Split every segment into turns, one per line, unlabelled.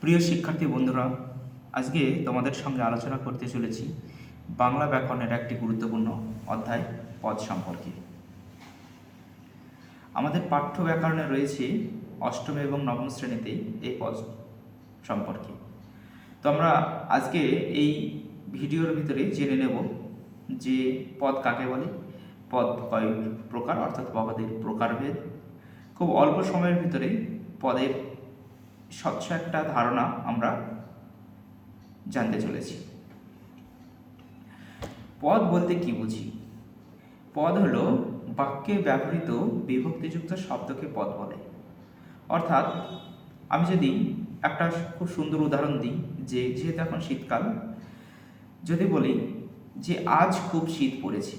প্রিয় শিক্ষার্থী বন্ধুরা, আজকে তোমাদের সঙ্গে আলোচনা করতে চলেছি বাংলা ব্যাকরণের একটি গুরুত্বপূর্ণ অধ্যায়, পদ সম্পর্কে। আমাদের পাঠ্য ব্যাকরণে রয়েছে অষ্টম এবং নবম শ্রেণীতে এই পদ সম্পর্কে। তো আমরা আজকে এই ভিডিওর ভিতরে জেনে নেব যে পদ কাকে বলে, পদ কয় প্রকার, অর্থাৎ পদের প্রকারভেদ। খুব অল্প সময়ের ভিতরে পদের স্বচ্ছ একটা ধারণা আমরা জানতে চলেছি। পদ বলতে কি বুঝি? পদ হলো বাক্যে ব্যবহৃত বিভক্তিযুক্ত শব্দকে পদ বলে। অর্থাৎ আমি যদি একটা খুব সুন্দর উদাহরণ দিই, যে যেহেতু এখন শীতকাল, যদি বলি যে আজ খুব শীত পড়েছে।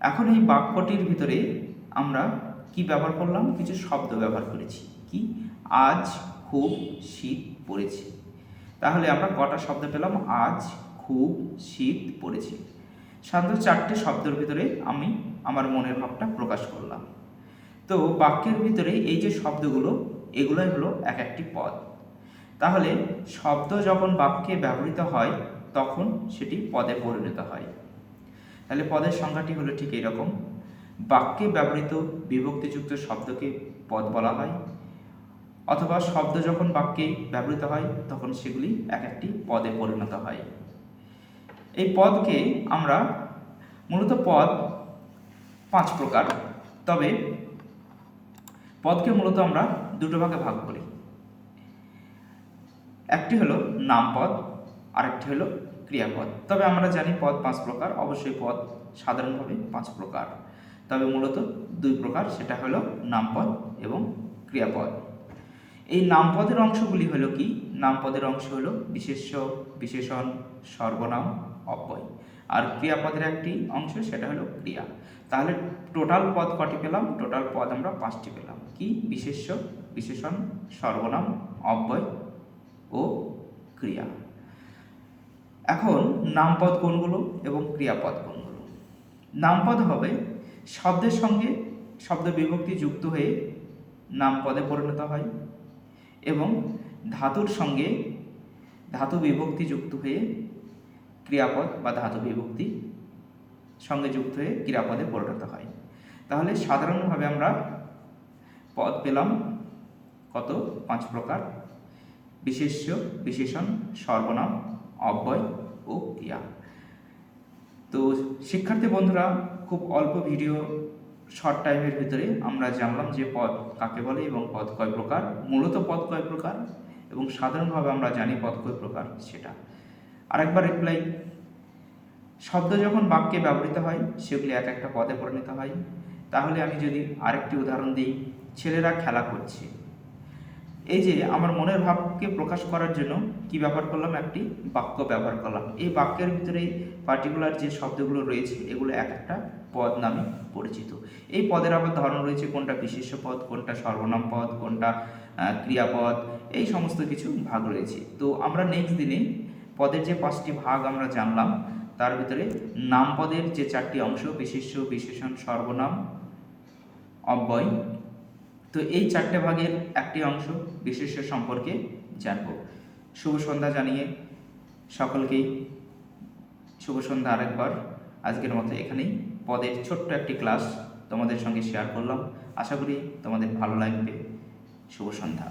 এখন এই বাক্যটির ভিতরে আমরা কি ব্যবহার করলাম? কিছু শব্দ ব্যবহার করেছি। কি? আজ খুব শীত পড়েছে। তাহলে আমরা কটা শব্দ পেলাম? আজ খুব শীত পড়েছে। সাধারণত চারটে শব্দের ভিতরে আমি আমার মনের ভাবটা প্রকাশ করলাম। তো বাক্যের ভিতরে এই যে শব্দগুলো, এগুলোই হলো এক একটি পদ। তাহলে শব্দ যখন বাক্যে ব্যবহৃত হয়, তখন সেটি পদে পরিণত হয়। তাহলে পদের সংখ্যাটি হলো ঠিক এরকম। বাক্যে ব্যবহৃত বিভক্তিযুক্ত শব্দকে পদ বলা হয়। অথবা শব্দ যখন বাক্যে ব্যবহৃত হয়, তখন সেগুলি এক একটি পদে পরিণত হয়। এই পদকে আমরা মূলত পদ পাঁচ প্রকার, তবে পদকে মূলত আমরা দুটো ভাগে ভাগ করি। একটি হলো নামপদ আরেকটি হলো ক্রিয়াপদ তবে আমরা জানি পদ পাঁচ প্রকার, অবশ্যই পদ সাধারণভাবে পাঁচ প্রকার। তবে মূলত দুই প্রকার, সেটা হলো নামপদ এবং ক্রিয়াপদ এই নামপদের অংশগুলি হলো কি? নামপদের অংশ হলো বিশেষ্য, বিশেষণ, সর্বনাম, অব্যয়। আর ক্রিয়াপদের একটি অংশ সেটা হলো ক্রিয়া। তাহলে টোটাল পদ কটি পেলাম? টোটাল পদ আমরা পাঁচটি পেলাম। কি? বিশেষ্য, বিশেষণ, সর্বনাম, অব্যয় ও ক্রিয়া। এখন নামপদ কোনগুলো এবং ক্রিয়াপদ কোনগুলো? নামপদ হবে শব্দের সঙ্গে শব্দ বিভক্তি যুক্ত হয়ে নামপদে পরিণত হয়। এবং ধাতুর সঙ্গে ধাতু বিভক্তি যুক্ত হয়ে ক্রিয়াপদ বা ধাতু বিভক্তি সঙ্গে যুক্ত হয়ে ক্রিয়াপদে পরিণত হয়। তাহলে সাধারণভাবে আমরা পদ পেলাম কত? পাঁচ প্রকার। বিশেষ্য, বিশেষণ, সর্বনাম, অব্যয় ও ক্রিয়া। তো শিক্ষার্থী বন্ধুরা, খুব অল্প ভিডিও শর্ট টাইমের ভিতরে আমরা জানলাম যে পদ কাকে বলে এবং পদ কয় প্রকার, মূলত পদ কয় প্রকার এবং সাধারণভাবে আমরা জানি পদ কয় প্রকার সেটা। আরেকবার রিপ্লাই শব্দ যখন বাক্যে ব্যবহৃত হয়, সেগুলি এক একটা পদে পরিণত হয়। তাহলে আমি যদি আরেকটি উদাহরণ দিই, ছেলেরা খেলা করছে। এই যে আমার মনের ভাবকে প্রকাশ করার জন্য কি ব্যবহার করলাম? একটি বাক্য ব্যবহার করলাম। এই বাক্যের ভিতরে পার্টিকুলার যে শব্দগুলো রয়েছে, এগুলো এক একটা পদ নামে পরিচিত। এই পদের আবার ধরন রয়েছে, কোনটা বিশেষ পদ, কোনটা সর্বনাম পদ, কোনটা ক্রিয়াপদ, এই সমস্ত কিছু ভাগ রয়েছে। তো আমরা নেক্সট দিনে পদের যে পাঁচটি ভাগ আমরা জানলাম, তার ভিতরে নাম পদের যে চারটি অংশ, বিশেষ্য, বিশেষণ, সর্বনাম, অব্যয় তো এই চারটে ভাগের একটি অংশ বিশেষ্য সম্পর্কে জানব। শুভ সন্ধ্যা জানিয়ে সকলকেই শুভ সন্ধ্যা আরেকবার। আজকের মতো এখানেই। পদের ছোট্ট একটি ক্লাস তোমাদের সঙ্গে শেয়ার করলাম। আশা করি তোমাদের ভালো লাগবে। শুভ সন্ধ্যা।